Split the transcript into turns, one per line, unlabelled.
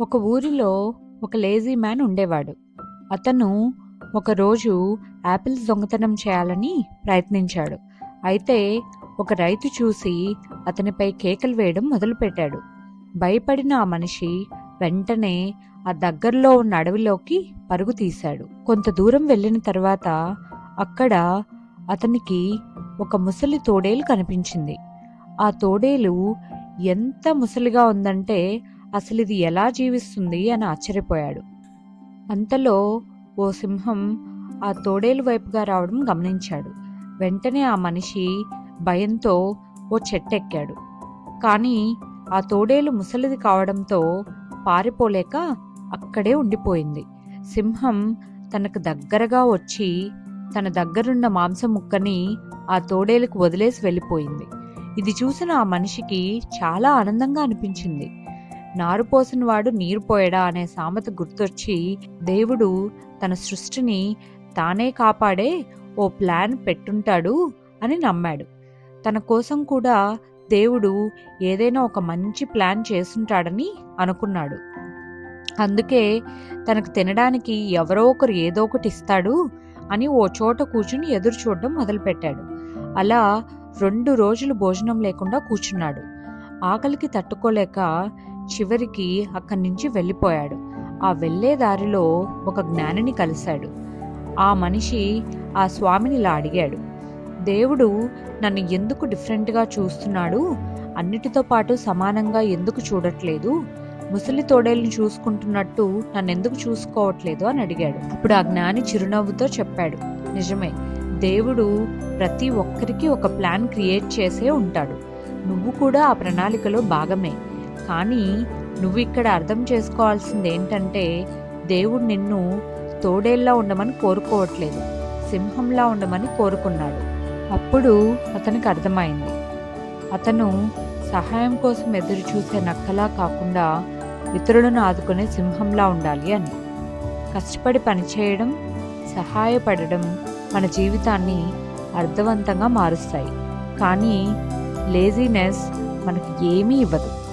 ఒక ఊరిలో ఒక లేజీ మ్యాన్ ఉండేవాడు. అతను ఒకరోజు యాపిల్స్ దొంగతనం చేయాలని ప్రయత్నించాడు. అయితే ఒక రైతు చూసి అతనిపై కేకలు వేయడం మొదలుపెట్టాడు. భయపడిన ఆ మనిషి వెంటనే ఆ దగ్గరలో ఉన్న అడవిలోకి పరుగు తీశాడు. కొంత దూరం వెళ్ళిన తర్వాత అక్కడ అతనికి ఒక ముసలి తోడేలు కనిపించింది. ఆ తోడేలు ఎంత ముసలిగా ఉందంటే అసలు ఇది ఎలా జీవిస్తుంది అని ఆశ్చర్యపోయాడు. అంతలో ఓ సింహం ఆ తోడేలు వైపుగా రావడం గమనించాడు. వెంటనే ఆ మనిషి భయంతో ఓ చెట్టెక్కాడు. కానీ ఆ తోడేలు ముసలిది కావడంతో పారిపోలేక అక్కడే ఉండిపోయింది. సింహం తనకు దగ్గరగా వచ్చి తన దగ్గరున్న మాంసం ముక్కని ఆ తోడేలకు వదిలేసి వెళ్ళిపోయింది. ఇది చూసిన ఆ మనిషికి చాలా ఆనందంగా అనిపించింది. నారుపోసినవాడు నీరు పోయడా అనే సామెత గుర్తొచ్చి దేవుడు తన సృష్టిని తానే కాపాడే ఓ ప్లాన్ పెట్టుంటాడు అని నమ్మాడు. తన కోసం కూడా దేవుడు ఏదైనా ఒక మంచి ప్లాన్ చేసుంటాడని అనుకున్నాడు. అందుకే తనకు తినడానికి ఎవరో ఒకరు ఏదో ఒకటి ఇస్తాడు అని ఓ చోట కూర్చుని ఎదురు చూడడం మొదలుపెట్టాడు. అలా రెండు రోజులు భోజనం లేకుండా కూర్చున్నాడు. ఆకలికి తట్టుకోలేక చివరికి అక్కడి నుంచి వెళ్ళిపోయాడు. ఆ వెళ్ళే దారిలో ఒక జ్ఞానిని కలిశాడు. ఆ మనిషి ఆ స్వామిని ఇలా అడిగాడు. దేవుడు నన్ను ఎందుకు డిఫరెంట్గా చూస్తున్నాడు? అన్నిటితో పాటు సమానంగా ఎందుకు చూడట్లేదు? ముసలి తోడేళ్ళని చూసుకుంటున్నట్టు నన్ను ఎందుకు చూసుకోవట్లేదు? అని అడిగాడు. అప్పుడు ఆ జ్ఞాని చిరునవ్వుతో చెప్పాడు. నిజమే దేవుడు ప్రతి ఒక్కరికి ఒక ప్లాన్ క్రియేట్ చేసే ఉంటాడు. నువ్వు కూడా ఆ ప్రణాళికలో భాగమే. కానీ నువ్వు ఇక్కడ అర్థం చేసుకోవాల్సింది ఏంటంటే దేవుడు నిన్ను తోడేల్లా ఉండమని కోరుకోవట్లేదు సింహంలా ఉండమని కోరుకున్నాడు. అప్పుడు అతనికి అర్థమైంది. అతను సహాయం కోసం ఎదురు చూసే నక్కలా కాకుండా ఇతరులను ఆదుకునే సింహంలా ఉండాలి అని. కష్టపడి పనిచేయడం సహాయపడడం మన జీవితాన్ని అర్థవంతంగా మారుస్తాయి. కానీ లేజీనెస్ మనకి ఏమీ ఇవ్వదు.